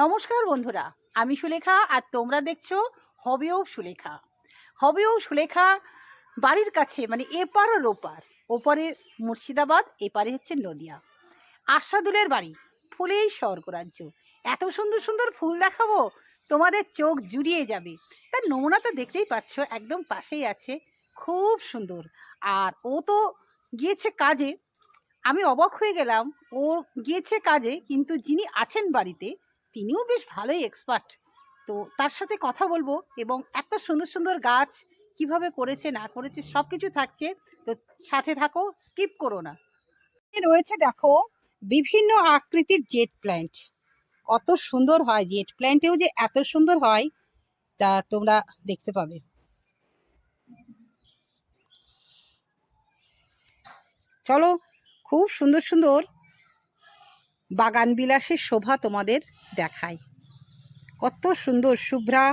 নমস্কার বন্ধুরা, আমি সুলেখা আর তোমরা দেখছ হবেও সুলেখা। হবেও সুলেখা বাড়ির কাছে মানে এপার আর ওপার। ওপারে মুর্শিদাবাদ, এপারে হচ্ছে নদিয়া। আশাদুলের বাড়ি, ফুলেই স্বর্গরাজ্য। এত সুন্দর সুন্দর ফুল দেখাবো, তোমাদের চোখ জুড়িয়ে যাবে। তার নমুনা তো দেখতেই পাচ্ছ, একদম পাশেই আছে, খুব সুন্দর। আর ও তো গিয়েছে কাজে, আমি অবাক হয়ে গেলাম, ও গিয়েছে কাজে, কিন্তু যিনি আছেন বাড়িতে তিনিও বেশ ভালোই এক্সপার্ট তো তার সাথে কথা বলব এবং এত সুন্দর সুন্দর গাছ কীভাবে করেছে, না করেছে সব কিছু থাকছে। তো সাথে থাকো স্কিপ করো না। রয়েছে দেখো বিভিন্ন আকৃতির জেট প্ল্যান্ট কত সুন্দর হয় জেট প্ল্যান্টেও যে এত সুন্দর হয়, তা তোমরা দেখতে পাবে। চলো, খুব সুন্দর সুন্দর বাগান বিলাসের শোভা তোমাদের দেখায় কত সুন্দর, শুভ্রা।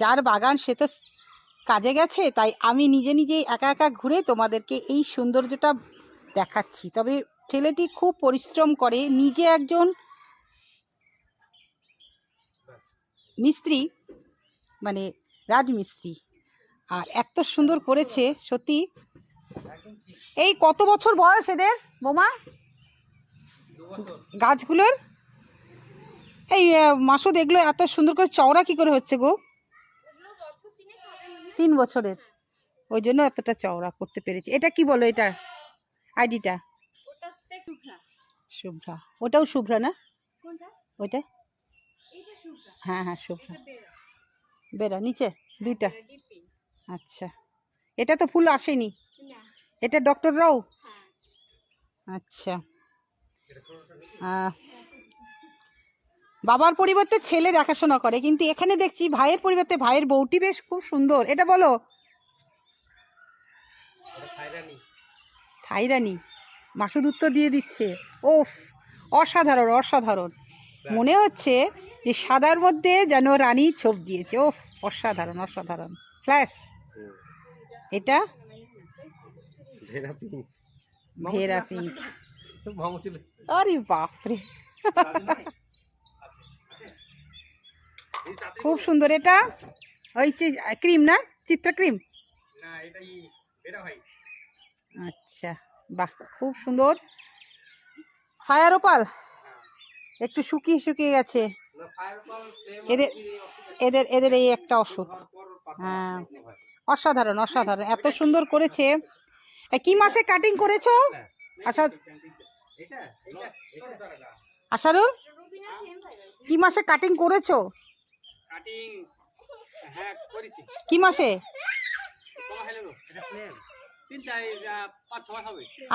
যার বাগান সে তো কাজে গেছে, তাই আমি নিজে নিজেই একা একা ঘুরে তোমাদেরকে এই সৌন্দর্যটা দেখাচ্ছি। তবে ছেলেটি খুব পরিশ্রম করে, নিজে একজন মিস্ত্রি মানে রাজমিস্ত্রি। আর এত সুন্দর করেছে, সত্যি। এই কত বছর বয়স এদের, বোমা? গাছগুলোর? এই মাসুদ এগুলো এত সুন্দর করে চওড়া কি করে হচ্ছে গো? তিন বছরের। ওই জন্য এতটা চওড়া করতে পেরেছি। এটা কি বলো এটা? আইডিটা? শুভ্রা। ওটাও শুভ্রা না? ওইটা? হ্যাঁ হ্যাঁ শুভ্রা। বেরা নিচে, দুইটা। আচ্ছা। এটা তো ফুল আসেনি। এটা ডক্টর রাও? হ্যাঁ। আচ্ছা। বাবার পরিবর্তে ছেলে দেখাশোনা করে কিন্তু এখানে দেখছি ভাইয়ের পরিবর্তে ভাইয়ের বউটি বেশ খুব সুন্দর। এটা বলো? থাইরানি। মাসুদ উত্তর দিয়ে দিচ্ছে। ওফ অসাধারণ অসাধারণ। মনে হচ্ছে যে সাদার মধ্যে যেন রানী ছোপ দিয়েছে। ওফ অসাধারণ অসাধারণ। ফ্ল্যাশ। এটা? Vera pink. আরে বাপরে। খুব সুন্দর এটা। ওই ক্রিম না? চিত্রা ক্রিম? আচ্ছা বাহ খুব সুন্দর। Fire opal? একটু শুকিয়ে শুকিয়ে গেছে। এদের এদের এদের এই একটা অসুখ হ্যাঁ। অসাধারণ অসাধারণ। এত সুন্দর করেছে। কি মাসে কাটিং করেছ? আচ্ছা আশারুল কি মাসে কাটিং করেছ? কি মাসে?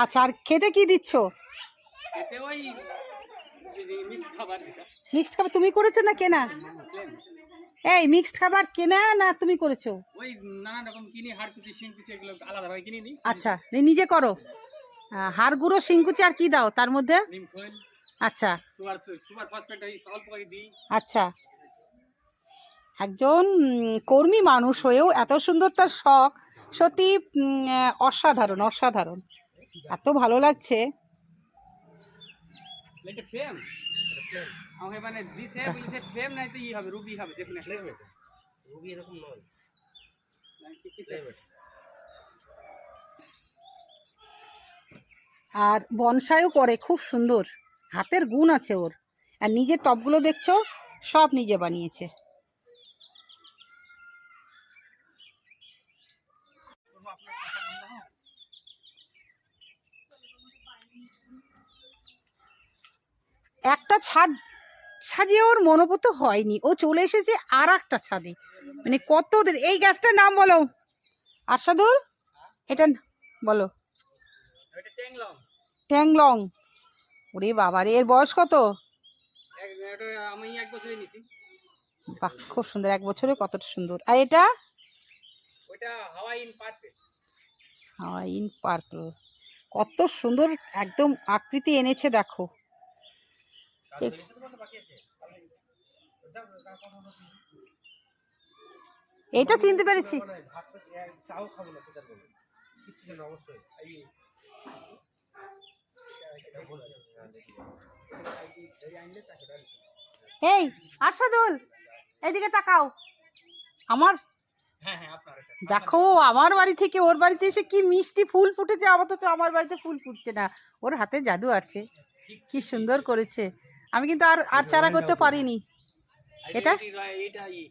আচ্ছা আর খেতে কি দিচ্ছ? মিক্সড খাবার তুমি করেছ না কেনা? এই মিক্সড খাবার কেনা না তুমি করেছ? ওই নানান রকম কিনি হাড় কুচি শিং কুচি এগুলো আলাদাভাবে কিনে নিই আচ্ছা নিজে করো। হাড় গুঁড়ো শিংকুচি আর কি দাও তার মধ্যে? আচ্ছা। সুপার সুপার ফসফেট অল্প করে দিই। আচ্ছা। একজন কর্মী মানুষ হয়েও এত সুন্দর তার শখ সত্যি অসাধারণ অসাধারণ। এত ভালো লাগছে। আমাকে মানে দিছে বলছে ফ্লেম নাই তো ই হবে রুবি হবে দেখুন রুবি এরকম নয়। আর বনসাইও করে খুব সুন্দর। হাতের গুণ আছে ওর। আর নিজের টপগুলো দেখছ সব নিজে বানিয়েছে। একটা ছাদ সাজিয়ে ওর মনোপত হয়নি। ও চলে এসেছে আর একটা ছাদে। মানে কত দের- এই গাছটার নাম বলো। আরশাদুল এটা বলো। ট্যাংলং। ওরে বাবা রে এর বয়স কত? বাহ খুব সুন্দর। এক বছরে কতটা সুন্দর। আর এটা? Hawaiian purple. কত সুন্দর একদম আকৃতি এনেছে দেখো। এটা চিনতে পেরেছি। এই, আরশাদুল, এদিকে তাকাও। আমার দেখো, আমার বাড়ি থেকে ওর বাড়িতে এসে কি মিষ্টি ফুল ফুটেছে, অথচ আমার বাড়িতে ফুল ফুটছে না। ওর হাতে জাদু আছে। কি সুন্দর করেছে। আমি কিন্তু আর আর চারা করতে পারিনি। এটা? এটা ই।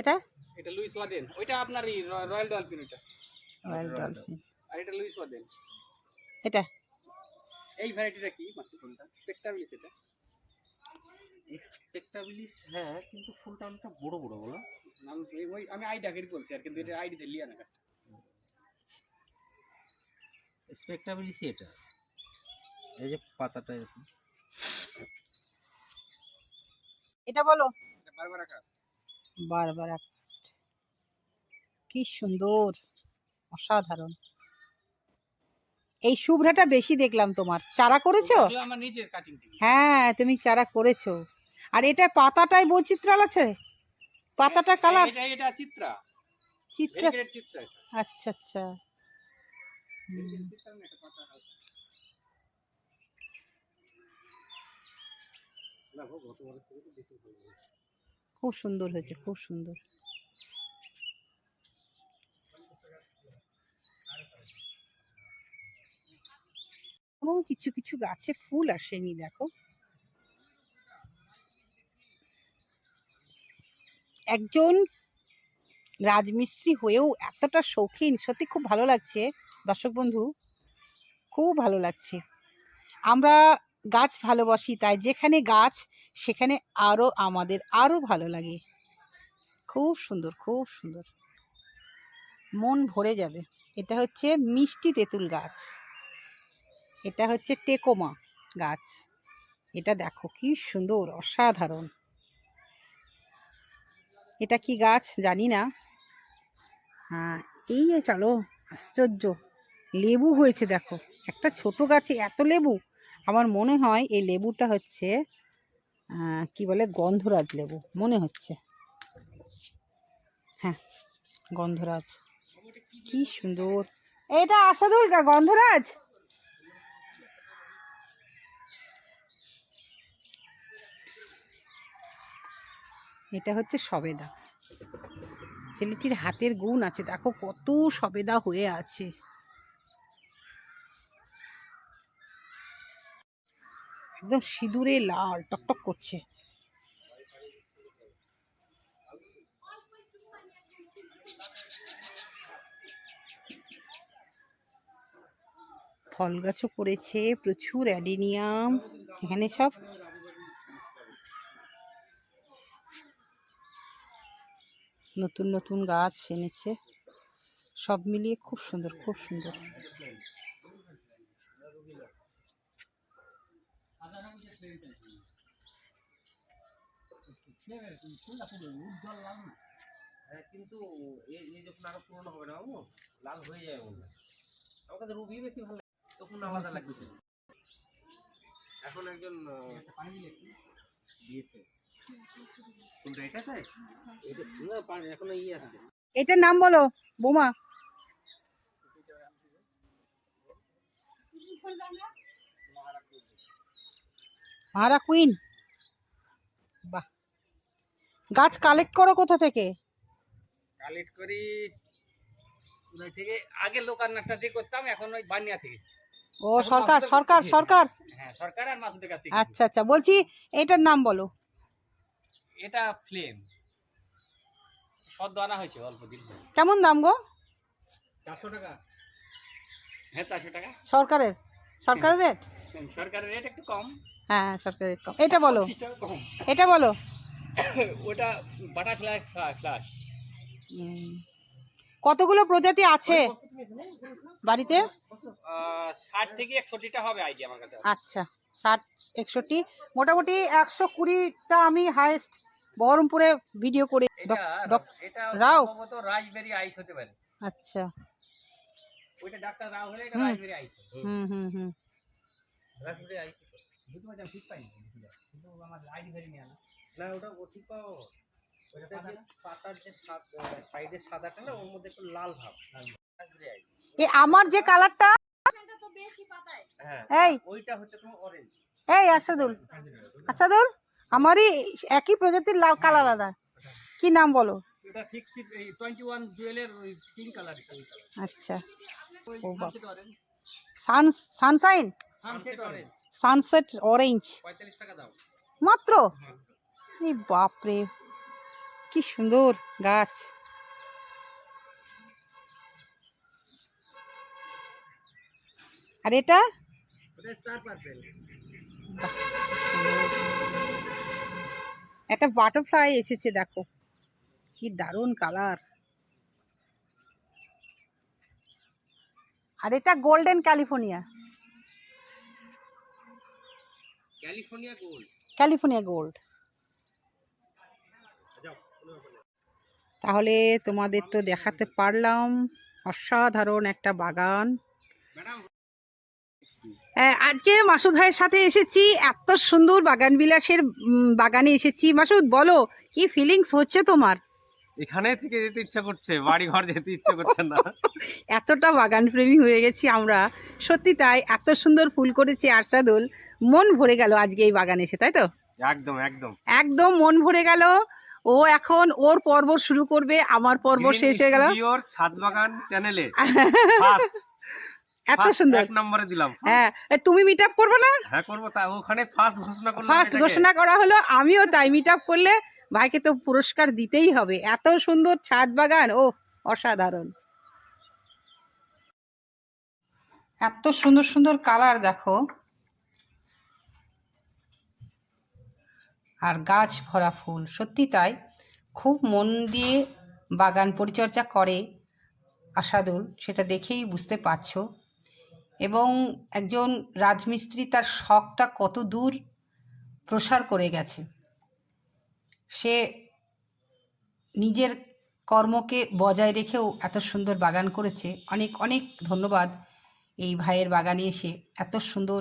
এটা? এটা লুইস ওয়াদেন। ওইটা আপনার রয়্যাল ডলফিন ওইটা। Royal dolphin. আর এটা লুইস ওয়াদেন। এটা? এই ভ্যারাইটিটা কি? মাসি কোনটা স্পেকটাবিলিস এটা? এক্সপেক্টাবিলিস হ্যাঁ কিন্তু ফুলটা অনেকটা বড় বড় বলো। ওই আমি আইডি আগের বলছি আর কিন্তু এটা আইডিতে লিয়া না কাজটা। এক্সপেক্টাবিলিসই এটা। এই যে পাতাটা এরকম। এটা বলো। বারবার কি সুন্দর অসাধারণ। এই শুভ্রাটা বেশি দেখলাম তোমার। চারা করেছ? নিজের হ্যাঁ তুমি চারা করেছ। আর এটা পাতাটায় বৈচিত্র্য আছে? পাতাটা কালার এটা চিত্রা। চিত্রা? আচ্ছা আচ্ছা হুম, Variegated চিত্রা না এটা পাতা হালকা। দেখো গতবারের থেকে তো বেশি ভালো হয়েছে। খুব সুন্দর হয়েছে, খুব সুন্দর। ও কিছু কিছু গাছে ফুল আসেনি, দেখো। একজন রাজমিস্ত্রি হয়েও এতটা শৌখিন, সত্যি খুব ভালো লাগছে। দর্শক বন্ধু, খুব ভালো লাগছে। আমরা গাছ ভালোবাসি, তাই যেখানে গাছ, সেখানে আরও আমাদের আরও ভালো লাগে। খুব সুন্দর খুব সুন্দর। মন ভরে যাবে। এটা হচ্ছে মিষ্টি তেঁতুল গাছ। এটা হচ্ছে টেকোমা গাছ। এটা দেখো কি সুন্দর, অসাধারণ। এটা কি গাছ? জানি না। হ্যাঁ এই চলো, আশ্চর্য। লেবু হয়েছে দেখো। একটা ছোট গাছে এত লেবু। আমার মনে হয় এই লেবুটা হচ্ছে কি বলে, গন্ধরাজ লেবু, মনে হচ্ছে। হ্যাঁ গন্ধরাজ। কি সুন্দর। এটা আসাদুল গন্ধরাজ? এটা হচ্ছে সবেদা। ছেলেটির হাতের গুণ আছে, দেখো কত সবেদা হয়ে আছে। একদম সিঁদুরে লাল, টকটক করছে। ফল গাছও করেছে, প্রচুর অ্যাডিনিয়াম, এখানে সব। নতুন নতুন গাছ এনেছে। সব মিলিয়ে খুব সুন্দর খুব সুন্দর। হ্যাঁ কিন্তু এই যখন আরও পুরনো হবে না বাবু? লাল হয়ে যায় মনে হয়। আমার কাছে রুবি বেশি ভালো তখন আলাদা লাগছে এখন একজন দিয়েছে এটা তাই? এটা পানি এখন ই আছে। এটার নাম বলো বোমা। মারা কুইন। বাহ। গাছ কালেক্ট করো কোথা থেকে? কালেক্ট করি কোথায় থেকে? আগে লোকাল নার্সারি করতাম এখন ওই বানিয়া থেকে। ও সরকার সরকার সরকার? হ্যাঁ সরকার আর মাসুদের কাছ আচ্ছা আচ্ছা বলছি এটার নাম বলো। এটা ফ্লেম সদ্য আনা হয়েছে অল্প দিন কেমন দাম গো? চারশো টাকা। হ্যাঁ চারশো টাকা। সরকারের? সরকারের রেট সরকারের রেট একটু কম। হ্যাঁ সরকারের কম। এটা বলো। এটা বলো। ওটা বাটারফ্লাই কতগুলো প্রজাতি আছে? বাড়িতে? ষাট থেকে একষট্টিটা হবে আইডিয়া আমার কাছে। আচ্ছা ষাট একষট্টি। মোটামুটি একশো কুড়িটা আমি হাইয়েস্ট বহরমপুরে ভিডিও করে। রাও? রাজবেরি আইস হতে পারে। আচ্ছা। ওইটা ডাক্তার রাও হলে এটা রাজবেরি আইস হুম হুম হুম। রাসবেরি আইস ঠিক পাইনি কিন্তু আমার আইডি ভেরি নিয়ে আনা না ওটা ও ঠিক পাও ওটা পাতার যে সাইডের সাদাটা না ওর মধ্যে একটু লাল ভাব। আমার যে কালারটা এটা তো বেশি পাতায়। হ্যাঁ এই। ওইটা হচ্ছে তোমার অরেঞ্জ এই আসাদুল। আসাদুল আমারই একই প্রজাতির লাল কালার আলাদা। কি নাম বলো? এটা ফিক্সড এই টোয়েন্টি ওয়ান জুয়েলের ওই পিঙ্ক কালার আচ্ছা। ওই ও বাবা। Sun sunshine sunset orange sunset orange পঁয়তাল্লিশ টাকা দাম মাত্র এই বাপরে কি সুন্দর গাছ আর এটা ওটা স্টার পার্পেল একটা বাটারফ্লাই এসেছে দেখো। কি দারুণ কালার আর এটা golden California California gold. California gold. তাহলে তোমাদের তো দেখাতে পারলাম অসাধারণ একটা বাগান। হ্যাঁ, আজকে মাসুদ ভাইয়ের সাথে এসেছি এত সুন্দর বাগান বিলাসের বাগানে এসেছি। মাসুদ বলো কি ফিলিংস হচ্ছে তোমার? এখানে থেকে যেতে ইচ্ছা করছে বাড়ি ঘর যেতে ইচ্ছা করছে না। এতটা বাগান প্রেমী হয়ে গেছি আমরা। সত্যি তাই এত সুন্দর ফুল করেছি আরশাদুল। মন ভরে গেল আজকে এই বাগানে এসে তাই তো? একদম একদম। একদম মন ভরে গেল। ও এখন ওর পর্ব শুরু করবে আমার পর্ব শেষ হয়ে গেল। ইওর ছাদ বাগান চ্যানেলে এত সুন্দর। এক নম্বরে দিলাম। হ্যাঁ তুমি মিট আপ করবে না? হ্যাঁ করব তা ওখানে ফার্স্ট ঘোষণা করলাম ফার্স্ট ঘোষণা করা হলো আমিও তাই মিট আপ করলে ভাইকে তো পুরস্কার দিতেই হবে। এত সুন্দর ছাদ বাগান ও অসাধারণ। এত সুন্দর সুন্দর কালার দেখো। আর গাছ ভরা ফুল সত্যি তাই। খুব মন দিয়ে বাগান পরিচর্যা করে আশাদুল সেটা দেখেই বুঝতে পারছ। এবং একজন রাজমিস্ত্রি তার শখটা কত দূর প্রসার করে গেছে। সে নিজের কর্মকে বজায় রেখেও এত সুন্দর বাগান করেছে। অনেক অনেক ধন্যবাদ এই ভাইয়ের বাগানে এসে এত সুন্দর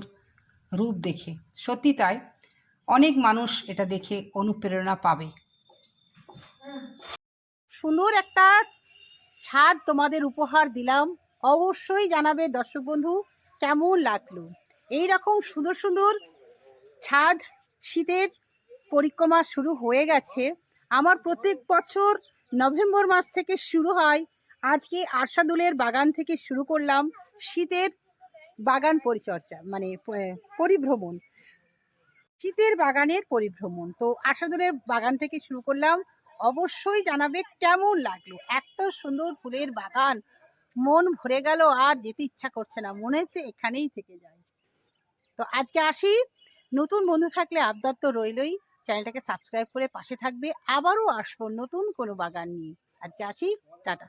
রূপ দেখে। সত্যি তাই, অনেক মানুষ এটা দেখে অনুপ্রেরণা পাবে। সুন্দর একটা ছাদ তোমাদের উপহার দিলাম। অবশ্যই জানাবে দর্শক বন্ধু। কেমন লাগল? এই রকম সুন্দর সুন্দর ছাদ শীতের পরিক্রমা শুরু হয়ে গেছে। আমার প্রত্যেক বছর নভেম্বর মাস থেকে শুরু হয়। আজকে আরশাদুলের বাগান থেকে শুরু করলাম শীতের বাগান পরিচর্যা মানে পরিভ্রমণ। শীতের বাগানের পরিভ্রমণ। তো আশাদুলের বাগান থেকে শুরু করলাম। অবশ্যই জানাবে কেমন লাগল? এত সুন্দর ফুলের বাগান মন ভরে গেল, আর যেতে ইচ্ছা করছে না। মনে হচ্ছে এখানেই থেকে যায়। তো আজকে আসি। নতুন বন্ধু থাকলে আবদার তো রইলই। চ্যানেলটাকে সাবস্ক্রাইব করে পাশে থাকবে। আবারও আসব নতুন কোনো বাগান নিয়ে। আজকে আসি। টাটা।